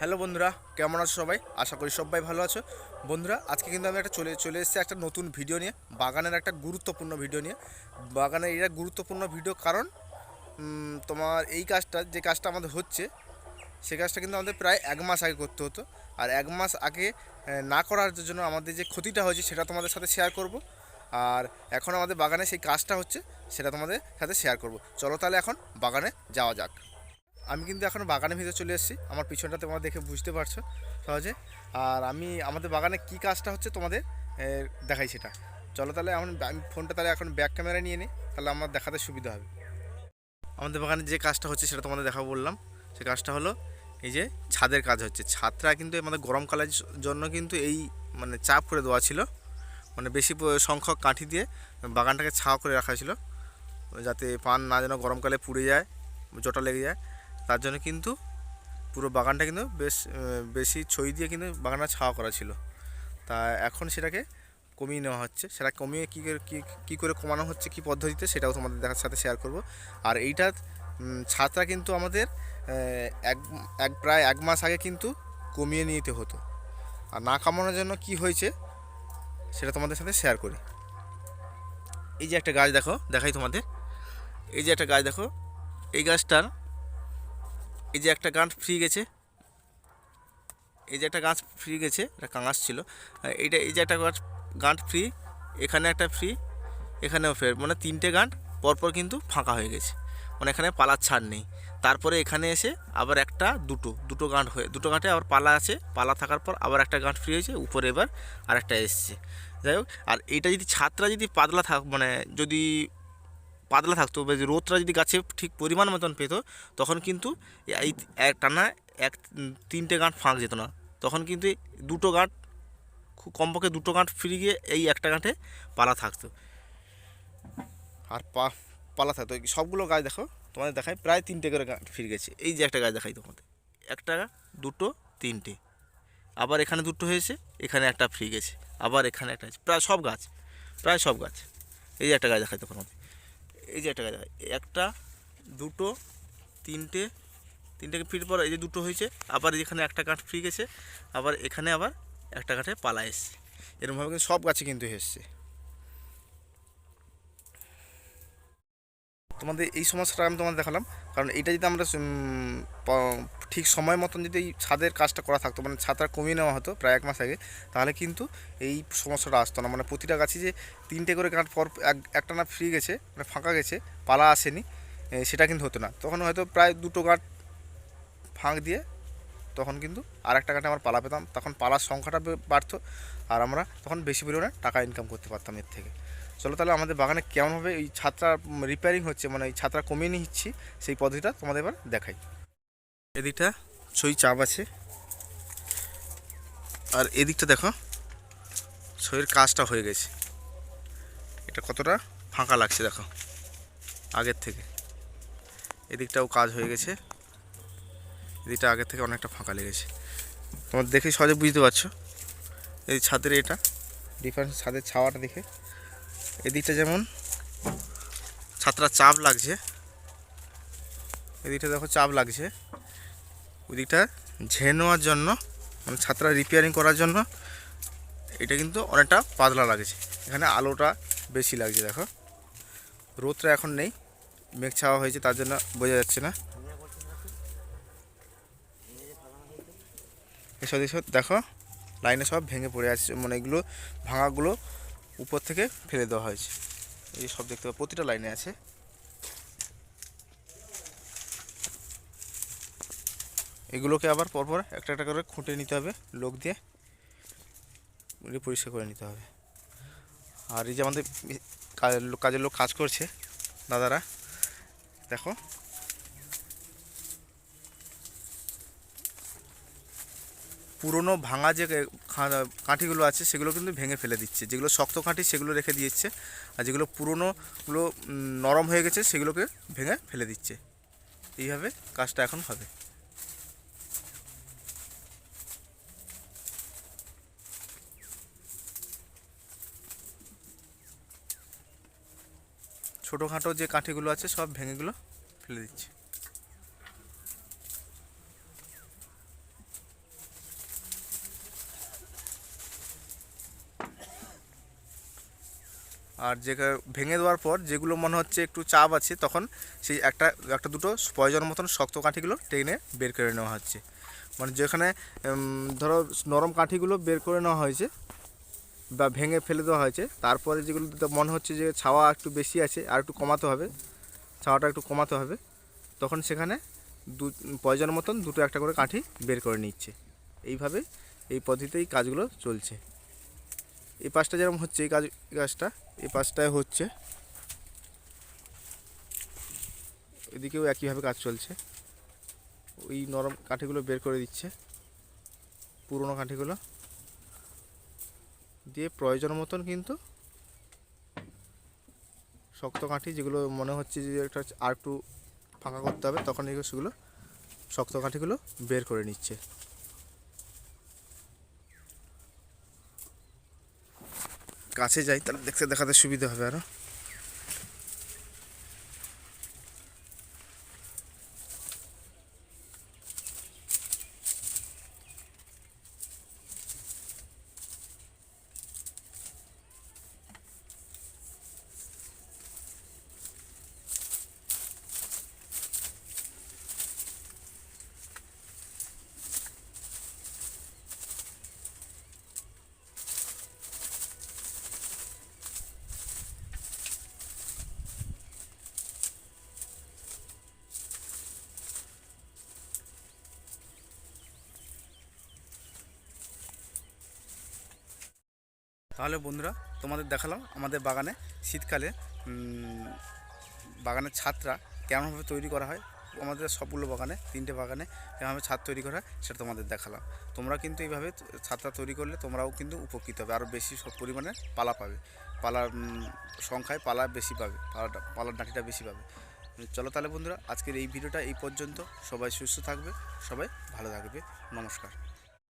Hello বন্ধুরা, কেমন আছো সবাই? আশা করি সবাই ভালো আছো। বন্ধুরা, আজকে কিন্তু আমি একটা চলে চলে এসেছি একটা নতুন ভিডিও নিয়ে, বাগানের একটা গুরুত্বপূর্ণ ভিডিও নিয়ে। বাগানের এটা গুরুত্বপূর্ণ ভিডিও কারণ তোমার এই কাজটা, যে কাজটা আমাদের হচ্ছে, সে কাজটা কিন্তু আমাদের প্রায় এক মাস আগে করতে হতো। আর এক মাস আগে না করার জন্য আমাদের যে ক্ষতিটা হয়েছে, সেটা তোমাদের সাথে শেয়ার করব। আর এখন আমাদের বাগানে সেই কাজটা হচ্ছে, সেটা তোমাদের সাথে শেয়ার করব। চলো তাহলে এখন বাগানে যাওয়া যাক। আমি কিন্তু এখন বাগানের ভিতরে চলে এসেছি। আমার পিছনটা তোমরা দেখে বুঝতে পারছ সহজে। আর আমি, আমাদের বাগানে কি কাজটা হচ্ছে তোমাদের দেখাই সেটা। চলো তাহলে এখন আমি ফোনটা তাহলে এখন ব্যাক ক্যামেরা নিয়ে নিই, তাহলে আমার দেখাতে সুবিধা হবে। আমাদের বাগানে যে কাজটা হচ্ছে সেটা তোমাদের দেখা বললাম। সে কাজটা হলো এই যে ছাদের কাজ হচ্ছে। ছাদটা কিন্তু আমাদের গরমকালের জন্য কিন্তু এই মানে চাপ করে দেওয়া ছিল। মানে বেশি সংখ্যক কাঠি দিয়ে বাগানটাকে ছাওয়া করে রাখা ছিল। যাতে পান না যেন গরমকালে পুড়ে যায়, জটা লেগে যায়। তার জন্য কিন্তু পুরো বাগানটা কিন্তু বেশ বেশি ছই দিয়ে কিন্তু বাগানটা ছাওয়া করা ছিল। তা এখন সেটাকে কমিয়ে নেওয়া হচ্ছে। সেটা কমিয়ে কী করে, কী কী করে কমানো হচ্ছে, কী পদ্ধতিতে সেটাও তোমাদের দেখার সাথে শেয়ার করব। আর এইটা ছাদটা কিন্তু আমাদের এক এক, প্রায় এক মাস আগে কিন্তু কমিয়ে নিতে হতো। আর না কামানোর জন্য কি হয়েছে, সেটা তোমাদের সাথে শেয়ার করি। এই যে একটা গাছ দেখো, দেখাই তোমাদের। এই যে একটা গাছ দেখো, এই গাছটার এই যে একটা গাছ ফ্রি গেছে। এই যে একটা গাছ ফ্রি গেছে এটা কাঙাস ছিল। এইটা, এই যে একটা গাছ গাঁট ফ্রি এখানে একটা ফ্রি এখানেও ফের মানে তিনটে গাঁট পরপর কিন্তু ফাঁকা হয়ে গেছে। মানে এখানে পালার ছাড় নেই। তারপরে এখানে এসে আবার একটা, দুটো দুটো গাঁট হয়ে, দুটো গাঁটে আবার পালা আছে। পালা থাকার পর আবার একটা গাঁট ফ্রি হয়েছে উপরে এবার আর একটা এসছে। যাই হোক, আর এইটা যদি ছাদটা যদি পাতলা থাক মানে যদি পাতলা থাকতো, বা রোদটা যদি গাছে ঠিক পরিমাণ মতন পেত, তখন কিন্তু এই টানা এক তিনটে গাঁট ফাঁক যেত না। তখন কিন্তু দুটো গাঁট, খুব কমপক্ষে দুটো গাঁট ফিরে গিয়ে এই একটা গাঁটে পালা থাকতো। আর পা, পালা থাকতো। সবগুলো গাছ দেখো, তোমাদের দেখায় প্রায় তিনটে করে গাঁট ফিরে গেছে। এই যে একটা গাছ দেখাই তোমাদের। একটা, দুটো, তিনটে। আবার এখানে দুটো হয়েছে, এখানে একটা ফ্রি গেছে। আবার এখানে একটা প্রায় সব গাছ, প্রায় সব গাছ। এই যে একটা গাছ দেখাই তখন আমাদের এই যে একটা গাছ, একটা, দুটো, তিনটে তিনটে ফিট পর এই যে দুটো হয়েছে, আবার এখানে একটা কাঠ ফ্রি গেছে, আবার এখানে আবার একটা কাঠে পালা এসছে। এরকমভাবে কিন্তু সব গাছে কিন্তু এসছে। তোমাদের এই সমস্যাটা আমি তোমাদের দেখালাম, কারণ এটা যদি আমরা ঠিক সময় মতন যদি এই ছাদের কাজটা করা থাকতো মানে ছাদটা কমিয়ে নেওয়া হতো প্রায় এক মাস আগে, তাহলে কিন্তু এই সমস্যাটা আসতো না। মানে প্রতিটা গাছে যে তিনটে করে গাঁট পর এক একটা না ফ্রি গেছে মানে ফাঁকা গেছে, পালা আসেনি সেটা কিন্তু হতো না। তখন হয়তো প্রায় দুটো গাঁট ফাঁক দিয়ে তখন কিন্তু আর একটা গাঁটে আমার পালা পেতাম। তখন পালার সংখ্যাটা বাড়তো আর আমরা তখন বেশি পরিমাণে টাকা ইনকাম করতে পারতাম এর থেকে। চলো তাহলে আমাদের বাগানে কেমনভাবে এই ছাদটা রিপেয়ারিং হচ্ছে মানে এই ছাদটা কমিয়ে নিচ্ছি, সেই পদ্ধতিটা তোমাদের এবার দেখাই। এদিকটা ছই চাপ আছে। আর এদিকটা দেখো, ছইয়ের কাজটা হয়ে গেছে। এটা কতটা ফাঁকা লাগছে দেখো, আগের থেকে। এদিকটাও কাজ হয়ে গেছে। এদিকটা আগের থেকে অনেকটা ফাঁকা লেগেছে। তোমার দেখে সহজে বুঝতে পারছ। এই ছাদের এটা ডিফারেন্স ছাদের ছাওয়াটা দেখে। এদিকটা যেমন ছাত্রা চাপ লাগছে, এদিকটা দেখো চাপ লাগছে। ওইদিকটা ঝেড়ে নেওয়ার জন্য মানে ছাত্রা রিপেয়ারিং করার জন্য এটা কিন্তু অনেকটা পাতলা লাগছে। এখানে আলোটা বেশি লাগছে, দেখো। রোদটা এখন নেই, মেঘ ছাওয়া হয়েছে, তার জন্য বোঝা যাচ্ছে না। এসব এসব দেখো, লাইনে সব ভেঙে পড়ে আছে মানে এগুলো, ভাঙাগুলো উপর থেকে ফেলে দেওয়া হয়েছে। এই সব দেখতে পাবো প্রতিটা লাইনে আছে। এগুলোকে আবার পরপর একটা একটা করে খুঁটে নিতে হবে, লোক দিয়ে। এগুলো পরিষ্কার করে নিতে হবে। আর এই যে আমাদের কাজের লোক কাজ করছে, দাদারা, দেখো। পুরনো ভাঙা যে কাঠিগুলো আছে, সেগুলো কিন্তু ভেঙে ফেলে দিচ্ছে। যেগুলো শক্ত কাঠি, সেগুলো রেখে দিচ্ছে আর যেগুলো পুরনোগুলো নরম হয়ে গেছে, সেগুলোকে ভেঙে ফেলে দিচ্ছে। এইভাবে কাজটা এখন হবে। ছোটোখাটো যে কাঠিগুলো আছে সব ভেঙেগুলো ফেলে দিচ্ছি। আর যে ভেঙে দেওয়ার পর যেগুলো মনে হচ্ছে একটু চাপ আছে, তখন সেই একটা একটা দুটো প্রয়োজন মতন শক্ত কাঠিগুলো টেনে বের করে নেওয়া হচ্ছে। মানে যেখানে ধরো নরম কাঠিগুলো বের করে নেওয়া হয়েছে বা ভেঙে ফেলে দেওয়া হয়েছে। তারপরে যেগুলো মনে হচ্ছে যে ছাওয়া একটু বেশি আছে, আর একটু কমাতে হবে, ছাওয়াটা একটু কমাতে হবে, তখন সেখানে দু প্রয়োজন মতন দুটো একটা করে কাঠি বের করে নিচ্ছে। এইভাবে এই পদ্ধতিতেই কাজগুলো চলছে। এই পাশটা যেরকম হচ্ছে, এই কাজ কাজটা, এই পাশটায় হচ্ছে। এদিকেও একইভাবে কাজ চলছে। ওই নরম কাঠিগুলো বের করে দিচ্ছে, পুরনো কাঠিগুলো। দিয়ে প্রয়োজন মতন কিন্তু শক্ত কাঠি যেগুলো মনে হচ্ছে যে একটা আর একটু ফাঁকা করতে হবে, তখন এগুলো সেগুলো শক্ত কাঠিগুলো বের করে নিচ্ছে। কাছে যাই, তাহলে দেখতে দেখাতে সুবিধা হবে আরও তাহলে বন্ধুরা, তোমাদের দেখালাম আমাদের বাগানে শীতকালে বাগানের ছাদটা কেমনভাবে তৈরি করা হয়। আমাদের সবগুলো বাগানে, তিনটে বাগানে কেমনভাবে ছাদ তৈরি করা হয় সেটা তোমাদের দেখালাম। তোমরা কিন্তু এইভাবে ছাদটা তৈরি করলে তোমরাও কিন্তু উপকৃত হবে, আরও বেশি পরিমাণে পালা পাবে। পালার সংখ্যায় পালা বেশি পাবে, পালাটা, পালার ডাঁটিটা বেশি পাবে। চলো তাহলে বন্ধুরা, আজকের এই ভিডিওটা এই পর্যন্ত। সবাই সুস্থ থাকবে, সবাই ভালো থাকবে। নমস্কার।